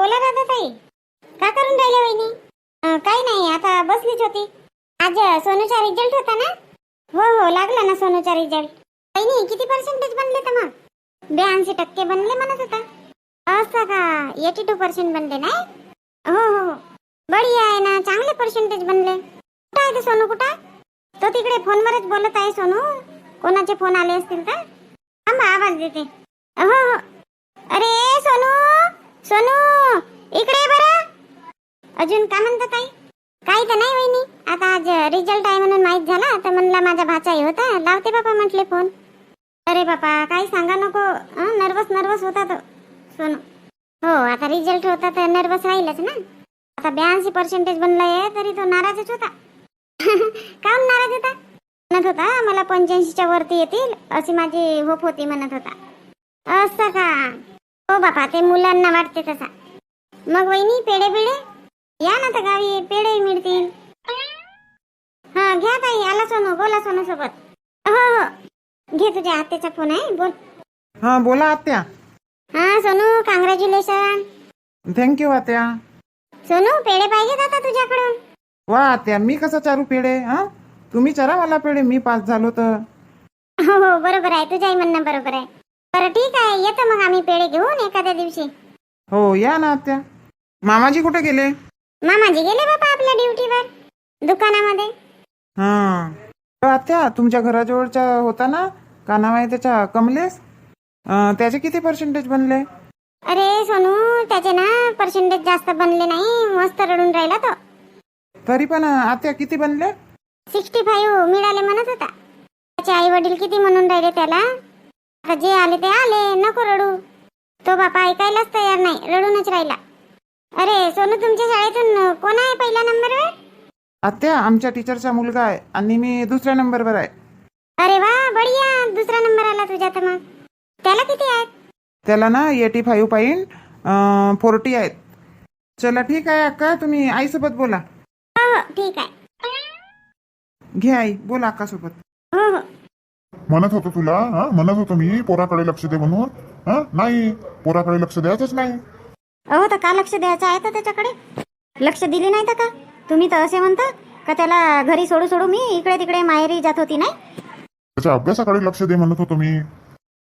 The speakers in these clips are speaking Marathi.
बोला राधा ताई. का करून राहिल्या वहिनी? काही नाही आता बसलीच होती. आज सोनूचा रिझल्ट होता ना? हो हो लागला ना सोनूचा रिझल्ट वहिनी किती पर्सेंटेज बनले तर मग? ब्याऐंशी टक्के बनले म्हणत होता. असं का? एटी टू पर्सेंट बनले नाही? हो हो हो. बढिया आहे ना चांगले पर्सेंटेज बनले. कुठं आहे ते सोनू कुठं? तो तिकडे फोनवरच बोलत आहे सोनू. कोणाचे फोन आले असतील तर? थांबा आवाज देते. हो हो. अरे सोनू इकडे ये बरं अजून का म्हणता ताई? काही तर नाही वहिनी. आता आज रिझल्ट आहे म्हणून माहीत झाला. तर म्हणला माझा भाचाही होता. लावते बापा म्हटले फोन अरे बापा काही सांगा नको. नर्वस नर्वस होता तो. सोनू. हो आता रिझल्ट होता तर नर्वस राहीलच ना. आता ब्याऐंशी पर्सेंटेज बनलाय तरी तो नाराजच होता. काऊन नाराज होता? म्हणत होता मला पंच्याऐंशीच्या वरती येतील. अशी माझी होप होती म्हणत होता. असं का? हो बापा ते मुलांना वाटते तसा. मग वहिनी पेढे बिडे या ना तर गावी पेढे मिळतील. हा घ्या ताई आला सोनू बोला सोनू सोबत हो हो. घे तुझ्या आत्याचा फोन आहे बोल. हा बोला आत्या. हा सोनू कॉंग्रॅच्युलेशन थँक्यू आत्या. सोनू पेढे पाहिजेत आता तुझ्याकडून. वा आत्या मी कसं चारू पेढे हा? तुम्ही चारा मला पेढे मी पास झालो तर. हो हो बरोबर आहे तुझ्याही म्हणणं बरोबर आहे. बरं ठीक आहे येतो मग आम्ही पेढे घेऊन एखाद्या दिवशी. हो या ना आत्या. मामाजी कुठे गेले? मामाजी गेले बाबा आपल्या ड्युटीवर दुकानामध्ये? हा. आत्या तुमच्या घराजवळचा होता ना? का नाव आहे त्याचा कमलेश? अं, त्याचे किती पर्सेंटेज बनले? अरे सोनू त्याचे ना पर्सेंटेज जास्त बनले नाही मस्त रडून राहिला तो. तरी पण अं, आत्या किती बनले? सिक्स्टी फाईव्ह मिळाले म्हणत होता. त्याचे आई वडील किती म्हणून राहिले त्याला? आता जे आले ते आले नको रडू. तो बापा ऐकायलाच तयार नाही रडूनच राहिला. अरे सोनू तुमच्या शाळेतून कोण आहे पहिल्या नंबरवर? आत्या आमच्या टीचरचा मुलगा आहे आणि मी दुसऱ्या नंबरवर आहे. अरे वा बढिया. दुसरा नंबर आला तुझ्या तर मग. त्याला किती आहेत? त्याला ना एटी फाईव्ह पॉईंट फोर्टी आहेत. चला ठीक आहे अक्का तुम्ही आईसोबत बोला. हो हो ठीक आहे. घे आई बोला अक्कासोबत. हो हो. म्हणत होतो तुला हा? म्हणत होतो मी पोराकडे लक्ष दे म्हणून. हा? नाही पोराकडे लक्ष द्यायचंच नाही. अहो तर का लक्ष द्यायचं आहे तर त्याच्याकडे? लक्ष दिले नाही तर का? तुम्ही तर असे म्हणता का त्याला घरी सोडू सोडू मी इकडे तिकडे माहेरी जात होती नाही? त्याच्या अभ्यासाकडे लक्ष दे म्हणत होतो मी.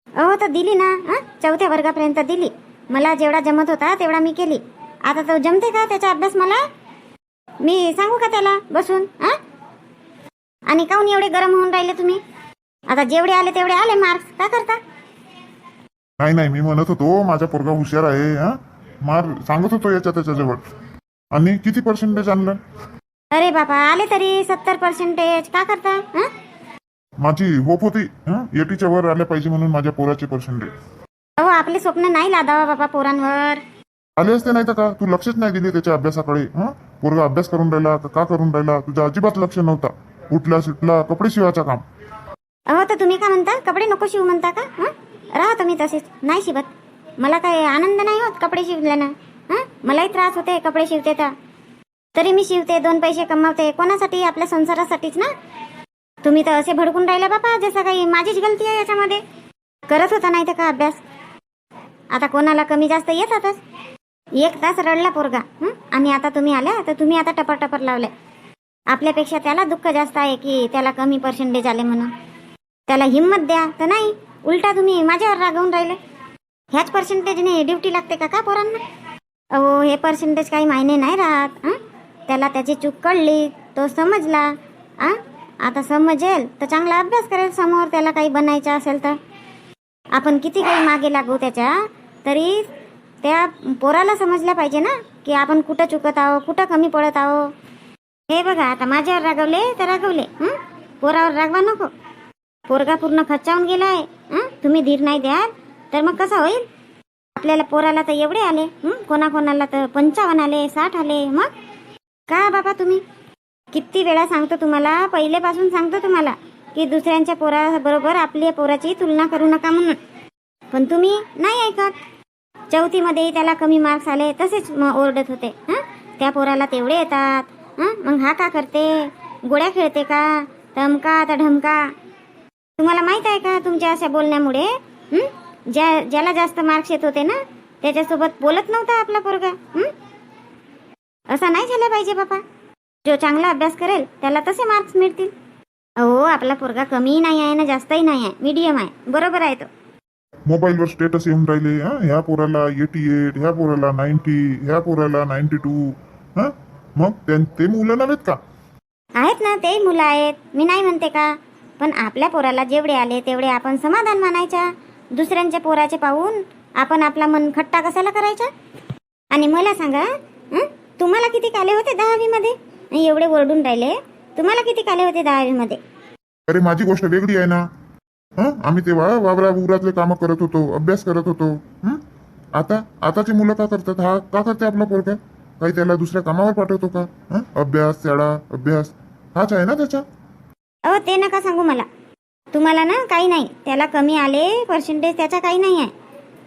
अहो तर दिली ना हं? चौथ्या वर्गापर्यंत दिली. मला जेवढा जमत होता तेवढा मी केली. आता तो जमते का त्याचा अभ्यास मला? मी सांगू का त्याला बसून हं? आणि काऊन एवढे गरम होऊन राहिले तुम्ही? आता जेवढे आले तेवढे आले मार्क्स का करता? नाही नाही मी म्हणत होतो माझा पोरगा हुशार आहे हा? मार सांगत होतो याच्या त्याच्याजवळ. आणि किती पर्सेंटेज आणलं? अरे बाबा आले तरी सत्तर पर्सेंटेज का करता? हं? माझी होप होती. हा? एटीच्या वर आल्या पाहिजे म्हणून माझ्या पोराचे पर्सेंटेज अहो आपले स्वप्न नाही लादावा बाबा पोरांवर. आले असते नाही तर का? तू लक्षच नाही दिले त्याच्या अभ्यासाकडे. हा? पोरगा अभ्यास करून राहिला का का करून राहिला? तुझं अजिबात लक्ष नव्हता. उठला सुटला कपडे शिवायचं काम. अहो तर तुम्ही का म्हणता? कपडे नको शिवू म्हणता का? हं? राहा तुम्ही तसेच. नाही शिवत. मला काही आनंद नाही होत कपडे शिवल्यानं? हं? मलाही त्रास होते कपडे शिवते तर. तरी मी शिवते दोन पैसे कमावते. कोणासाठी? आपल्या संसारासाठीच ना? तुम्ही तर असे भडकून राहिले बापा जसं काही माझीच गलती आहे याच्यामध्ये. करत होता नाही तर का अभ्यास? आता कोणाला कमी जास्त येतातच? एक तास रडला पोरगा. आणि आता तुम्ही आल्या तर तुम्ही आता टपर टपर लावले. आपल्यापेक्षा त्याला दुःख जास्त आहे की त्याला कमी पर्सेंटेज आले म्हणून. त्याला हिंमत द्या तर नाही. उलटा तुम्ही माझ्यावर रागवून राहिले. ह्याच पर्सेंटेजने ड्युटी लागते का का पोरांना? अहो हे पर्सेंटेज काही मायने नाही राहत हं? त्याला त्याची चूक कळली तो समजला आ आता समजेल तर चांगला अभ्यास करेल समोर त्याला काही बनायचं असेल तर. आपण किती काही मागे लागू त्याच्या तरी त्या पोराला समजल्या पाहिजे ना की आपण कुठं चुकत आहो कुठं कमी पडत आहो हे बघा आता माझ्यावर रागवले तर रागवले पोरावर रागवा नको. पोरगा पूर्ण खच्चावून गेला आहे तुम्ही धीर नाही द्याल. तर मग कसं होईल? आपल्याला पोराला तर एवढे आले कोणाकोणाला तर पंचावन्न आले साठ आले मग? का बाबा तुम्ही? किती वेळा सांगतो तुम्हाला पहिलेपासून सांगतो तुम्हाला की दुसऱ्यांच्या पोराबरोबर आपल्या पोराची तुलना करू नका म्हणून. पण तुम्ही नाही ऐकत. चौथीमध्येही त्याला कमी मार्क्स आले तसेच मग ओरडत होते हां? त्या पोराला तेवढे येतात हां? मग हा का करते? गोळ्या खेळते का? तमका तर ढमका? तुम्हाला माहीत आहे का तुमच्या अशा बोलण्यामुळे हं? ज्या ज्याला जास्त मार्क्स येत होते ना त्याच्यासोबत बोलत नव्हता आपला पोरगा? असा नाही झाला पाहिजे बापा. जो चांगला अभ्यास करेल त्याला तसे मार्क्स मिळतील. हो आपला पोरगा कमीही नाही आहे ना जास्तही नाही आहे मीडियम आहे. बरोबर आहे तो. मोबाईलवर स्टेटस येऊन राहिले हा? ह्या पोराला एटी एट ह्या पोराला नाईन्टी ह्या पोराला नाईन्टी टू हा? मग ते मुलं नव्हेत का? आहेत ना तेही मुलं आहेत. मी नाही म्हणते का? पण आपल्या पोराला जेवढे आले तेवढे आपण समाधान मानायच्या. दुसऱ्यांच्या पोराचे पाहून आपण आपला मन खट्टा कशाला करायचा? आणि मला सांगा? तुम्हाला किती काले होते दहावीमध्ये? एवढे ओरडून राहिले तुम्हाला किती काले होते दहावीमध्ये? अरे माझी गोष्ट वेगळी आहे ना. आम्ही तेव्हा वावरा उरातले कामं करत होतो अभ्यास करत होतो? आता आताची मुलं का करतात? हा का करते आपला पोरगा? काही त्याला दुसऱ्या कामावर पाठवतो का? अभ्यास शाळा अभ्यास. हाच आहे ना त्याचा? अहो ते नका सांगू मला. तुम्हाला ना काही नाही. त्याला कमी आले पर्सेंटेज त्याचा काही नाही आहे.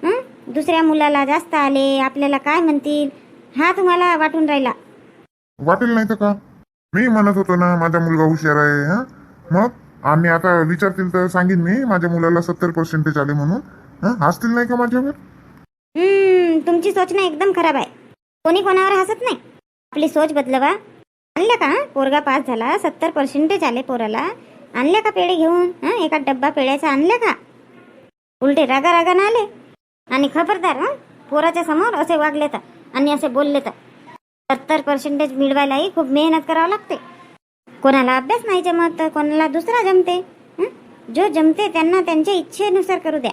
हं? दुसऱ्या मुलाला जास्त आले आपल्याला काय म्हणतील? हा तुम्हाला वाटून राहिला. वाटेल नाही तर का? मी म्हणत होतो ना माझा मुलगा हुशार आहे हा? मग आम्ही आता विचारतील तर सांगेन मी माझ्या मुलाला सत्तर पर्सेंटेज आले म्हणून. हं? हसतील नाही का माझ्यावर हम्म तुमची सोच ना एकदम खराब आहे. कोणी कोणावर हसत नाही? आपली सोच बदलवा. आणल्या का हं? पोरगा पास झाला सत्तर पर्सेंटेज आले पोराला. आणल्या का पेढे घेऊन? हं? एका डब्बा पेढ्याचा आणल्या का? उलटे रागा रागानं आले. आणि खबरदार हं? पोराच्या समोर असे वागले तर आणि असे बोलले तर सत्तर पर्सेंटेज मिळवायलाही खूप मेहनत करावं लागते. कोणाला अभ्यास नाही जमत तर कोणाला दुसरा जमते हं? जो जमते त्यांना त्यांच्या इच्छेनुसार करू द्या.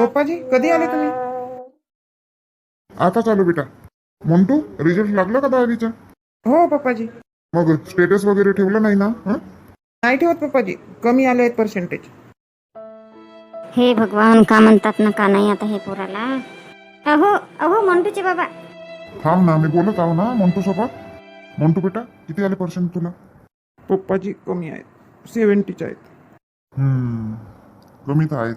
पप्पाजी कधी आले तुम्ही? आता चालू बेटा. मोंटू रिझल्ट लागला का दहावीचा? हो पप्पाजी. मग स्टेटस वगैरे ठेवलं नाही ना? हं? नाही ठेवत पप्पाजी. कमी आले आहेत पर्सेंटेज हे भगवान का म्हणतात ना का नाही आता हे पोराला? अहो अहो मंटूचे बाबा. थांब ना मी बोलत आहो ना मोंटू सोबत मोंटू बेटा किती आले पर्सेंट तुला? पप्पाजी कमी आहेत. सेवन्टीचे आहेत. हम्म, कमी तर आहेत.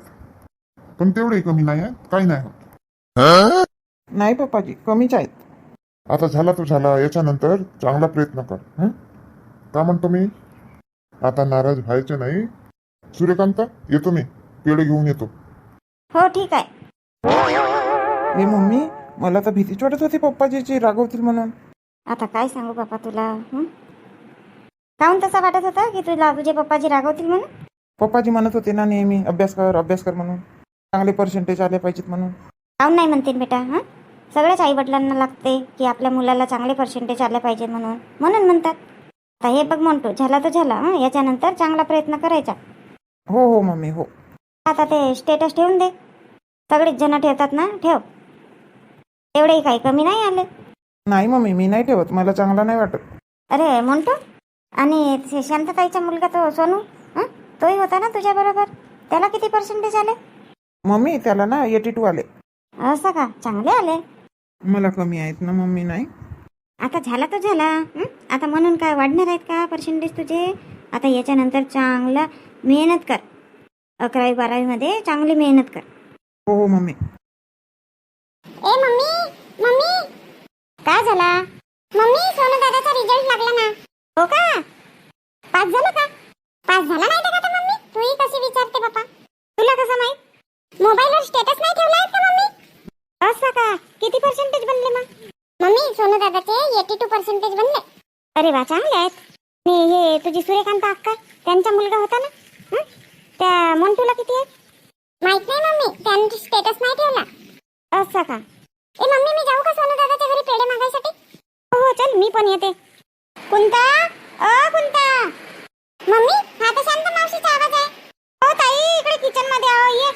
पण तेवढे कमी नाही आहेत काही नाही होत. नाही पप्पाजी कमीच आहेत. आता झाला तो झाला. याच्यानंतर चांगला प्रयत्न कर. हं? का म्हणतो मी? आता नाराज व्हायचे नाही. सूर्यकांता येतो मी. पेढे घेऊन येतो. हो ठीक आहे. हे मम्मी मला तर भीतीच वाटत होती पप्पाजीची रागवतील म्हणून. आता काय सांगू बापा तुला हं? काहून तसा वाटत होता की तुला तुझे पप्पाजी रागवतील म्हणून? पप्पाजी म्हणत होते ना नेहमी अभ्यास कर अभ्यास कर म्हणून. चांगले पर्सेंटेज आले पाहिजेत म्हणून. काहून नाही म्हणतील बेटा हां? सगळ्याच आई वडिलांना लागते की आपल्या मुलाला चांगले पर्सेंटेज आले पाहिजे म्हणून. म्हणून म्हणतात. आता हे बघ म्हणतो झाला तर झाला हं? याच्यानंतर चांगला प्रयत्न करायचा. हो हो मम्मी हो. आता ते स्टेटस ठेवून दे. सगळेच जण ठेवतात ना? ठेव. एवढेही काही कमी नाही आले. नाही मम्मी मी नाही ठेवत. मला चांगला नाही वाटत. अरे म्हणतो आणि ते शांतताईचा मुलगा तो सोनू हं? तोही होता ना तुझ्या बरोबर? त्याला किती पर्सेंटेज आले? मम्मी त्याला ना एटी टू आले. असं का? चांगले आले. मला कमी आहेत ना मम्मी नाही. आता झाला तो झाला. हं? आता म्हणून काय वाढणार आहेत का पर्सेंटेज तुझे? आता याच्यानंतर चांगला मेहनत कर. अकरावी बारावीमध्ये चांगली मेहनत कर. हो हो मम्मी. ए मम्मी मम्मी. काय झाला? मम्मी सोनू दादाचा रिझल्ट लागला ना. हो का? पास झालं का? पास झाला नाही का मम्मी? तूही कशी विचारते बापा? तुला कसं माहीत? मोबाईलवर स्टेटस नाही ठेवला का मम्मी? असं का? किती पर्सेंटेज बनले मग? मम्मी सोनू दादाचे एटी टू पर्सेंटेज बनले. अरे वा चांगले आहेत. आणि हे तुझी सूर्यकांत अक्का त्यांचा मुलगा होता ना? हं? त्या मोंटूला किती आहेत? माहीत नाही मम्मी त्यांनी स्टेटस नाही ठेवला. असं का? ए मम्मी मी जाऊ का सोनू दादाच्या घरी पेढे मागायसाठी? हो हो चल मी पण येते. कुंता? अ कुंता? मम्मी हा तर शांत मावशीचा आवाज आहे. हो ताई इकडे किचनमध्ये आहो ये.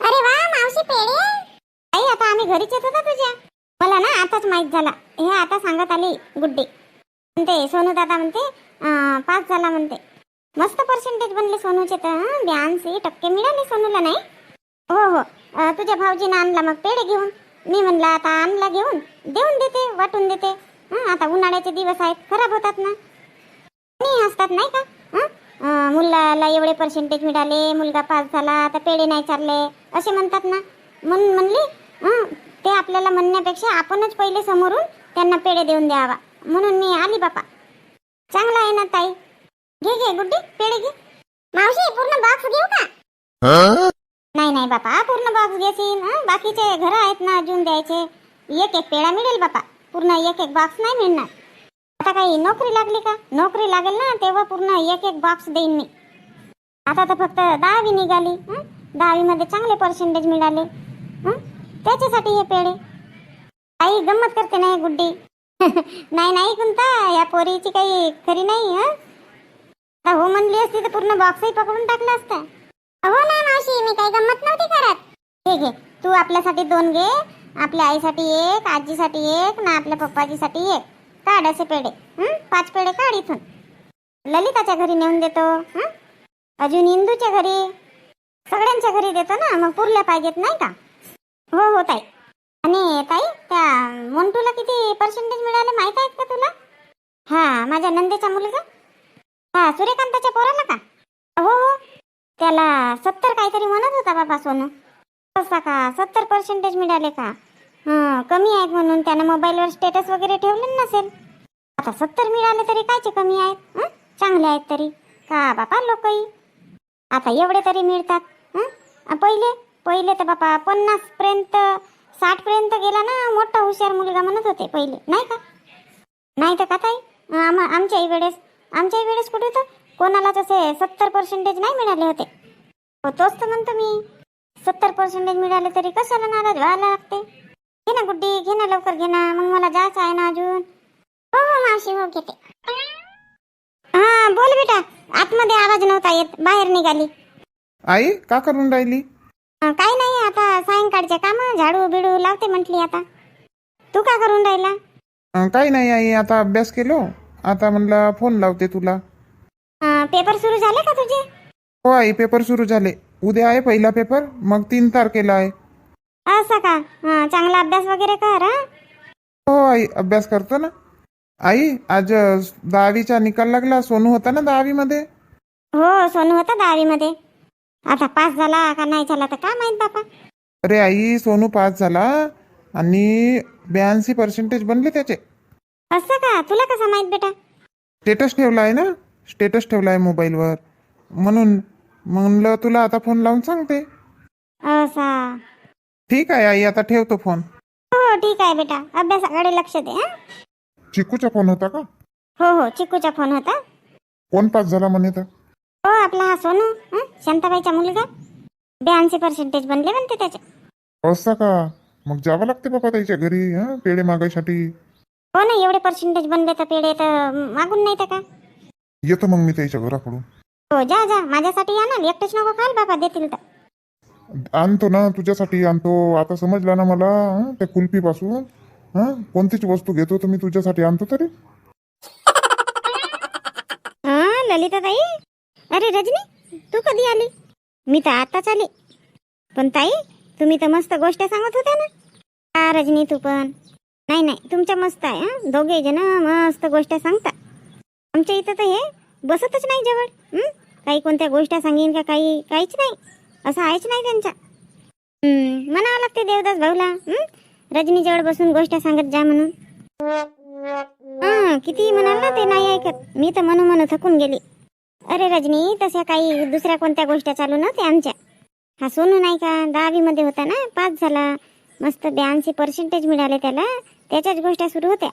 अरे वा मावशी पेढे. आता आम्ही घरीच येत होतो तुझ्या. मला ना आताच माहीत झाला. हे आता सांगत आली गुड्डे. म्हणते सोनू दादा म्हणते पास झाला म्हणते. मस्त पर्सेंटेज बनले सोनूचे तर ब्याऐंशी टक्के मिळाले सोनूला नाही? हो हो. तुझ्या भाऊजीनं आणला मग पेढे घेऊन. मी म्हणलं आता आणला घेऊन. देऊन देते वाटून देते. आता उन्हाळ्याचे दिवस आहेत खराब होतात ना. नाही असतात नाही का? मुलाला एवढे पर्सेंटेज मिळाले मुलगा पास झाला तर पेढे नाही चालले. असे म्हणतात ना. म्हणून म्हणली ते आपल्याला म्हणण्यापेक्षा आपणच पहिले समोरून त्यांना पेढे देऊन द्यावा. म्हणून मी आली बापा. चांगला आहे ना ताई? घे घे गुड्डी पेढे घे. मावशी पूर्ण बॉक्स घेऊ का? नाही नाही बापा पूर्ण बॉक्स घेशील? बाकीचे घर आहेत ना अजून द्यायचे. एक एक पेढा मिळेल बापा. पूर्ण एक एक बॉक्स नाही मिळणार. आता काही नोकरी लागली का? नोकरी लागेल ना तेव्हा पूर्ण एक एक बॉक्स देईन मी. आता तर फक्त दहावी निघाली? दहावीमध्ये चांगले पर्सेंटेज मिळाले? त्याच्यासाठी हे पेढे. आई गंमत करते नाही गुड्डी. नाही नाही कोणता या पोरीची काही खरी नाही हं? हो म्हणली असती तर पूर्ण बॉक्सही पकडून टाकला असता. हो ना मावशी मी काही गंमत नव्हती करत. हे घे तू आपल्यासाठी दोन घे आपल्या आईसाठी एक आजीसाठी एक ना आपल्या पप्पाजीसाठी एक. काढ असे पेढे हं? पाच पेढे काढ इथून. ललिताच्या घरी नेऊन देतो हं? अजून इंदूच्या घरी. सगळ्यांच्या घरी देतो ना मग पुरल्या पाहिजेत नाही का? हो हो ताई. आणि ताई त्या मोंटूला किती पर्सेंटेज मिळाले माहीत आहेत का तुला? हा माझ्या नंदेचा मुलगा. हा सूर्यकांताच्या पोराला का? हो हो. त्याला सत्तर काहीतरी म्हणत होता बाबा सोनू. कसा का? सत्तर पर्सेंटेज मिळाले का? हं कमी आहेत म्हणून त्यानं मोबाईलवर स्टेटस वगैरे ठेवलं नसेल. आता सत्तर मिळाले तरी कायचे कमी आहेत? चांगले आहेत तरी. का बापा लोकही? आता एवढे तरी मिळतात. पहिले? पहिले तर बापा पन्नास पर्यंत साठ पर्यंत गेला ना मोठा हुशार मुलगा म्हणत होते पहिले. नाही का? नाही तर का ताई? आम आमच्याही वेळेस आमच्याही वेळेस कुठे होतं? कोणालाच असे सत्तर पर्सेंटेज नाही मिळाले होते. हो तोच तर म्हणतो मी. सत्तर पर्सेंटेज मिळाले तरी कशाला नाराज व्हायला लागते? घे ना गुड्डी घे ना लवकर घे ना. मग मला जायचं आहे ना अजून. हो हो मावशी हो घेते. हा बोल बेटा. आतमध्ये आवाज नव्हता येत. बाहेर निघाली. आई का करून राहिली? काही नाही आता सायंकाळचे काम झाडू बिडू लावते म्हटली आता. तू का करून राहिला? अं, काही नाही आई आता अभ्यास केलो. आता म्हणलं फोन लावते तुला. अं, पेपर सुरू झाले का तुझे? हो आई पेपर सुरू झाले. उद्या आहे पहिला पेपर मग तीन तारखेला आहे. असं का? हं, चांगला अभ्यास वगैरे कर हं? हो आई अभ्यास करतो ना. आई आज अ, दहावीचा निकाल लागला सोनू होता ना दहावीमध्ये? हो सोनू होता दहावीमध्ये. आता पास झाला का नाही झाला तर का माहीत बापा? अरे आई सोनू पास झाला आणि ब्याऐंशी पर्सेंटेज बनले त्याचे. असं का? तुला कसं माहीत बेटा? स्टेटस ठेवला आहे ना? स्टेटस ठेवला आहे मोबाईलवर. म्हणून म्हणलं तुला आता फोन लावून सांगते. असा. ठीक आहे आई आता ठेवतो फोन. हो ठीक आहे बेटा. अभ्यासाकडे लक्ष दे हं? चिकूचा फोन होता का? हो हो चिकूचा फोन होता. कोण पास झाला म्हणे तर? हो आपला हा सोनू हं? शांताबाईचा मुलगा ब्याऐंशी पर्सेंटेज बनले म्हणते त्याचे. असं का? मग जावं लागते बाबा त्याच्या घरी हं? पेढे मागायसाठी. हो ना एवढे पर्सेंटेज बनले तर पेढे तर मागून नाही तर का? येतो मग मी त्याच्या घराकडून. हो जा जा. माझ्यासाठी आणा एकटेच नको खाल बाबा देतील तर. आणतो ना तुझ्यासाठी आणतो. आता समजला ना मला हं, त्या कुल्फीपासून. हं? कोणतीच वस्तू घेतो तर मी तुझ्यासाठी आणतो तरी. हा ललिता ताई अरे रजनी तू कधी आली? मी तर आताच आली. पण ताई तुम्ही तर मस्त गोष्ट सांगत होत्या ना. का रजनी तू पण. नाही नाही तुमच्या मस्त आहे हा. दोघे जण मस्त गोष्ट सांगता आमच्या इथं तर हे बसतच नाही जवळ काही कोणत्या गोष्ट सांगेन का काही काहीच नाही. असं आहेच नाही त्यांच्या. म्हणावं लागते देवदास भाऊला रजनीजवळ रजनी जवळ बसून गोष्ट सांगत जा म्हणून. हा किती म्हणाल ना ते नाही ऐकत. मी तर म्हणू म्हणू थकून गेली. अरे रजनी तशा काही दुसऱ्या कोणत्या गोष्टी चालू नव्हत्या आमच्या? हा सोनू नाही का? दहावीमध्ये होता ना? पास झाला. मस्त ब्याऐंशी पर्सेंटेज मिळाले त्याला. त्याच्याच गोष्टी सुरू होत्या.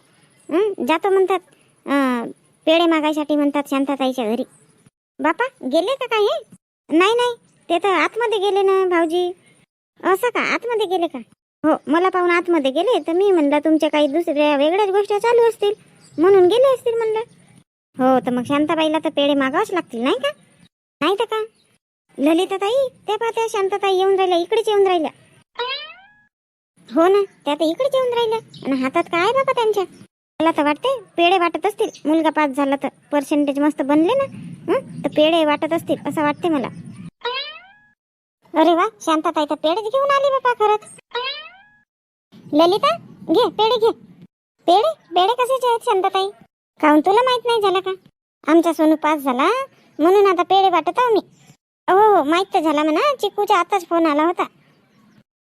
जातो म्हणतात. पेढे मागायसाठी म्हणतात शांताताईच्या घरी. बापा गेले का काय हे नाही नाही. ते तर आतमध्ये गेले ना भाऊजी. असं का? आतमध्ये गेले का? हो मला पाहून आतमध्ये गेले. तर मी म्हणलं तुमच्या काही दुसऱ्या वेगळ्याच गोष्टी चालू असतील. म्हणून गेले असतील म्हणलं. हो तर मग शांताबाईला तर पेढे मागावच लागतील नाही का? नाही तर का? ललिता ताई त्या पाहत्या शांताताई येऊन राहिल्या इकडेच येऊन राहिल्या. हो ना त्या तर इकडेच येऊन राहिल्या. आणि हातात काय आहे बाबा त्यांच्या? मला तर वाटते पेढे वाटत असतील. मुलगा पास झाला तर पर्सेंटेज मस्त बनले ना? तर पेढे वाटत असतील असं वाटते मला. अरे वा शांताताई तर पेढेच घेऊन आली बाबा खरंच. ललिता घे पेढे घे. पेढे पेढे कशाचे आहेत शांताताई? काहून तुला माहीत नाही झालं का? आमचा सोनू पास झाला म्हणून आता पेढे वाटत आहो मी. हो हो माहीत तर झाला म्हणा चिकूच्या आताच फोन आला होता.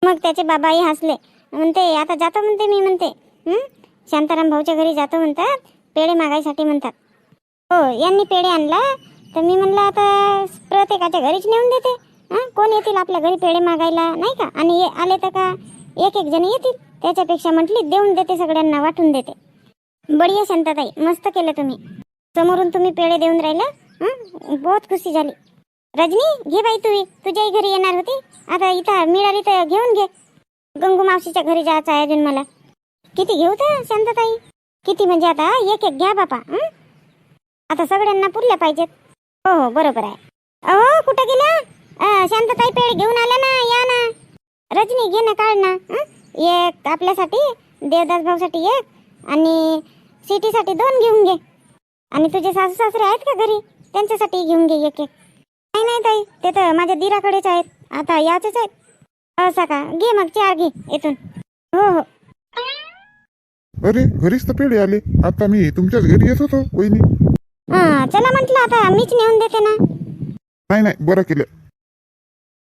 मग त्याचे बाबाही हसले. म्हणते आता जातो म्हणते मी म्हणते. शांताराम भाऊच्या घरी जातो म्हणतात पेढे मागायसाठी म्हणतात. हो यांनी पेढे आणला तर मी म्हणलं आता प्रत्येकाच्या घरीच नेऊन देते. हां? कोण येतील आपल्या घरी पेढे मागायला नाही का? आणि आले तर का? एक एक जण येतील. त्याच्यापेक्षा म्हटली देऊन देते सगळ्यांना वाटून देते. बढिया शांताताई मस्त केलं तुम्ही. समोरून तुम्ही पेढे देऊन राहिला बहुत खुशी झाली. रजनी घे बाई तुम्ही तुझ्याही घरी येणार होती. आता इथं मिळाली तर घेऊन घे. गंगू मावशीच्या घरी जायचं आहे अजून मला. किती घेऊ तर शांतताई किती म्हणजे आता एक एक घ्या बापा आता सगळ्यांना पुरल्या पाहिजेत. हो हो बरोबर आहे. अहो कुठं गेला शांतताई पेढे घेऊन आला ना या ना. रजनी घे ना काढ ना एक आपल्यासाठी देवदास भाऊसाठी एक आणि सिटीसाठी दोन घेऊन घे. आणि तुझे सासू सासरे आहेत का घरी? त्यांच्यासाठी घेऊन घे एक एक. नाही नाही ताई ते तर माझ्या दिराकडेच आहेत. आता याचेच आहेत. असं का? घे मग चार घे येथून हो हो. अरे घरीच तर पेढे आले. आता मी तुमच्याच घरी येत होतो वहिनी. हा चला म्हटलं आता मीच नेऊन देते ना. नाही नाही बरं केलं.